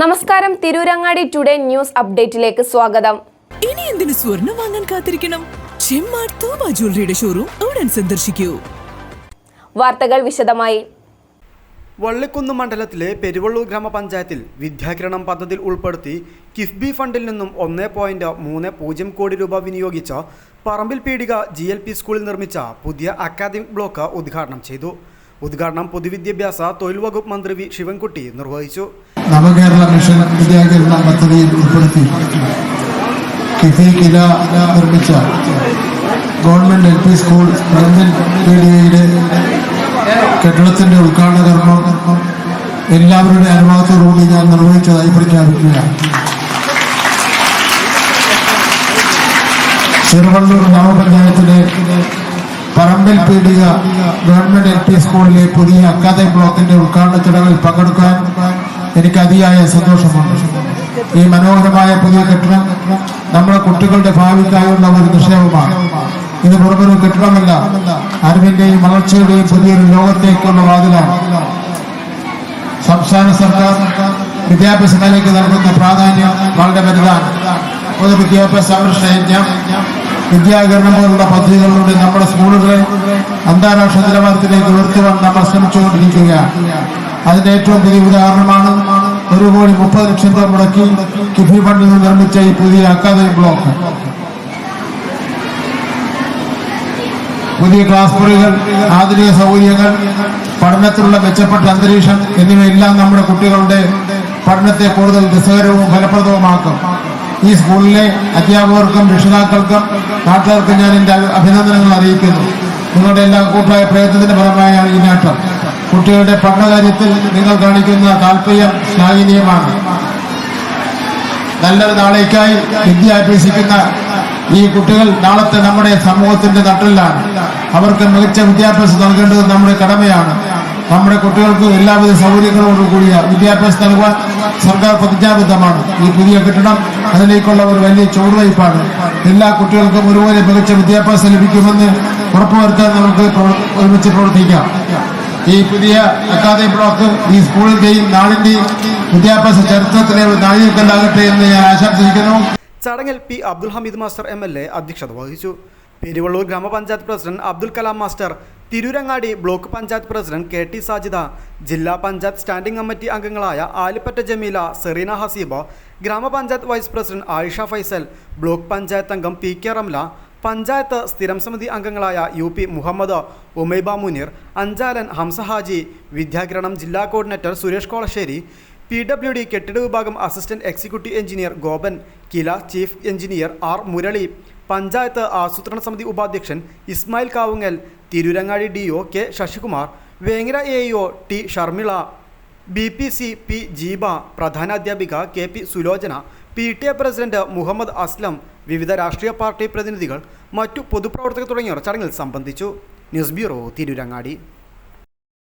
നമസ്കാരം. Tirurangadi today news അപ്ഡേറ്റിലേക്ക് സ്വാഗതം. ഇനി എന്തിനു സ്വർണം വാങ്ങാൻ കാത്തിരിക്കണം? ചെമ്മാർ തോമ ജ്വല്ലറിയുടെ ഷോറൂം ഉടൻ സന്ദർശിക്കൂ. വാർത്തകൾ വിശദമായി. വള്ളിക്കുന്ന് മണ്ഡലത്തിലെ പെരുവള്ളൂർ ഗ്രാമപഞ്ചായത്തിൽ വിദ്യാകിരണം പദ്ധതിയിൽ ഉൾപ്പെടുത്തി കിഫ്ബി ഫണ്ടിൽ നിന്നും ഒന്ന് പോയിന്റ് മൂന്ന് പൂജ്യം കോടി രൂപ വിനിയോഗിച്ച Parambil Peedika G L P സ്കൂളിൽ നിർമ്മിച്ച പുതിയ അക്കാദമിക് ബ്ലോക്ക് ഉദ്ഘാടനം ചെയ്തു. ഉദ്ഘാടനം പൊതുവിദ്യാഭ്യാസ തൊഴിൽ വകുപ്പ് മന്ത്രി വി ശിവൻകുട്ടി നിർവഹിച്ചു. നവകേരള മിഷൻ വിദ്യാകരണ പദ്ധതിയിൽ ഉൾപ്പെടുത്തി. കിഫി കില നിർമ്മിച്ച government L P school Parambil പീടികയുടെ കെട്ടിടത്തിന്റെ ഉദ്ഘാടന കർമ്മം എല്ലാവരുടെ അനുഭവത്തോടുകൂടി ഞാൻ നിർവഹിച്ചതായി പ്രഖ്യാപിക്കുകയാണ്. ചെറുവള്ളൂർ ഗ്രാമപഞ്ചായത്തിലെ Parambil Peedika government L P സ്കൂളിലെ പുതിയ അക്കാദമി ബ്ലോക്കിന്റെ ഉദ്ഘാടന ചടങ്ങിൽ പങ്കെടുക്കാൻ എനിക്ക് അതിയായ സന്തോഷമുണ്ട് ഈ മനോഹരമായ പുതിയ കെട്ടിടം നമ്മുടെ കുട്ടികളുടെ ഭാവിക്കായുള്ള ഒരു നിക്ഷേപമാണ്. ഇത് പുറമൊരു കെട്ടിടമല്ല അറിവിന്റെയും വളർച്ചയുടെയും പുതിയൊരു ലോകത്തേക്കുള്ള വാതിലാണ്. സംസ്ഥാന സർക്കാർ വിദ്യാഭ്യാസ മേഖലയ്ക്ക് നൽകുന്ന പ്രാധാന്യം വളരെ വലുതാണ്. പൊതുവിദ്യാഭ്യാസ സംരക്ഷണ യജ്ഞം വിദ്യാകരണം പോലുള്ള പദ്ധതികളിലൂടെ നമ്മുടെ സ്കൂളുകളെ അന്താരാഷ്ട്ര നിലവാരത്തിലേക്ക് ഉയർത്തുവാൻ നമ്മൾ ശ്രമിച്ചുകൊണ്ടിരിക്കുകയാണ്. അതിന്റെ ഏറ്റവും പുതിയ ഉദാഹരണമാണ് ഒരു കോടി മുപ്പത് ലക്ഷം രൂപ മുടക്കി കിഫി ഫണ്ടിൽ നിന്ന് നിർമ്മിച്ച ഈ പുതിയ അക്കാദമിക് ബ്ലോക്ക്. പുതിയ ക്ലാസ് മുറികൾ ആധുനിക സൗകര്യങ്ങൾ പഠനത്തിലുള്ള മെച്ചപ്പെട്ട അന്തരീക്ഷം എന്നിവയെല്ലാം നമ്മുടെ കുട്ടികളുടെ പഠനത്തെ കൂടുതൽ രസകരവും ഫലപ്രദവുമാക്കും. ഈ സ്കൂളിലെ അധ്യാപകർക്കും രക്ഷിതാക്കൾക്കും നാട്ടുകാർക്കും ഞാൻ എന്റെ അഭിനന്ദനങ്ങൾ അറിയിക്കുന്നു. നിങ്ങളുടെ എല്ലാ കൂട്ടായ പ്രയത്നത്തിന്റെ ഫലമായാണ് ഈ നേട്ടം. കുട്ടികളുടെ പഠനകാര്യത്തിൽ നിങ്ങൾ കാണിക്കുന്ന താല്പര്യം ശ്ലാഘനീയമാണ് നല്ലൊരു നാളേക്കായി വിദ്യ അഭ്യസിക്കുന്ന ഈ കുട്ടികൾ നാളത്തെ നമ്മുടെ സമൂഹത്തിന്റെ നട്ടിലാണ് അവർക്ക് മികച്ച വിദ്യാഭ്യാസം നൽകേണ്ടത് നമ്മുടെ കടമയാണ്. നമ്മുടെ കുട്ടികൾക്ക് എല്ലാവിധ സൗകര്യങ്ങളോടും കൂടിയ വിദ്യാഭ്യാസം നൽകുവാൻ സർക്കാർ പ്രതിജ്ഞാബദ്ധമാണ്. ഈ പുതിയ കെട്ടിടം അതിലേക്കുള്ള ഒരു വലിയ ചുവടുവയ്പ്പാണ്. എല്ലാ കുട്ടികൾക്കും ഒരുപോലെ മികച്ച വിദ്യാഭ്യാസം ലഭിക്കുമെന്ന് ഉറപ്പുവരുത്താൻ നമുക്ക് ഒരുമിച്ച് പ്രവർത്തിക്കാം. ഈ പുതിയ അക്കാദമി ബ്ലോക്ക് ഈ സ്കൂളിന്റെയും നാടിന്റെയും വിദ്യാഭ്യാസ ചരിത്രത്തിലെ ഒരു നാഴികക്കല്ലാകട്ടെ എന്ന് ഞാൻ ആശംസിക്കുന്നു. ചടങ്ങിൽ P Abdul Hameed master M L A അധ്യക്ഷത വഹിച്ചു. പെരുവള്ളൂർ ഗ്രാമപഞ്ചായത്ത് president Abdul Kalam master Tirurangadi block panchayat president K T Sajida ജില്ലാ പഞ്ചായത്ത് സ്റ്റാൻഡിംഗ് കമ്മിറ്റി അംഗങ്ങളായ ആലിപ്പറ്റ ജമീല സെറീന ഹസീബ ഗ്രാമപഞ്ചായത്ത് vice president Ayisha Faisal block panchayat അംഗം പി കെ റംല പഞ്ചായത്ത് സ്ഥിരം സമിതി അംഗങ്ങളായ യു പി മുഹമ്മദ് ഉമൈബ മുനീർ അഞ്ചാലൻ ഹംസഹാജി വിദ്യാകിരണം ജില്ലാ coordinator Suresh Kolassery P W D കെട്ടിട വിഭാഗം assistant executive engineer Gopan KILA chief engineer R Murali panchayat ആസൂത്രണ സമിതി ഉപാധ്യക്ഷൻ Ismail Kavungal Tirurangadi D O K Sasikumar Vengara A O T Sharmila B P C P Jeeba പ്രധാനാധ്യാപിക K P Sulochana P T A president Muhammad Aslam വിവിധ രാഷ്ട്രീയ party പ്രതിനിധികൾ മറ്റു പൊതുപ്രവർത്തകർ തുടങ്ങിയവർ ചടങ്ങിൽ സംബന്ധിച്ചു. News bureau Tirurangadi.